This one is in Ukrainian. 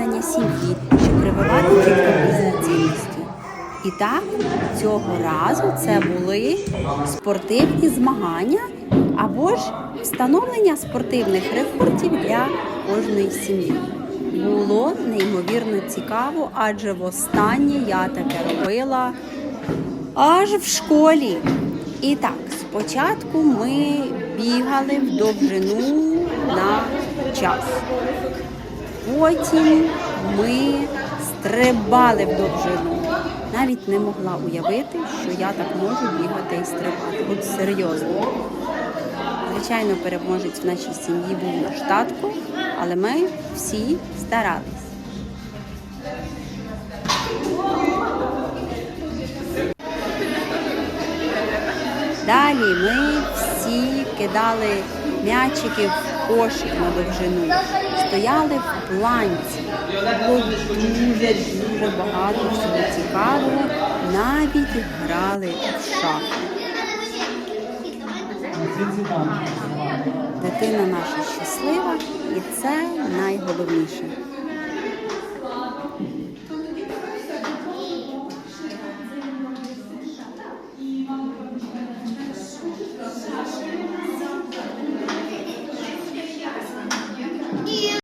щоб прививати діткам різні цінності. І так, цього разу це були спортивні змагання або ж встановлення спортивних рекордів для кожної сім'ї. Було неймовірно цікаво, адже востаннє я таке робила аж в школі. І так, спочатку ми бігали в довжину на час. Потім ми стрибали в довжину. Навіть не могла уявити, що я так можу бігати і стрибати. От серйозно. Звичайно, переможець в нашій сім'ї був наш татко, але ми всі старались. Далі ми всі кидали м'ячики в кошик на довжину, стояли в планці. Було дуже дуже багато всього цікавого, навіть грали в шахи. Дитина наша щаслива, і це найголовніше.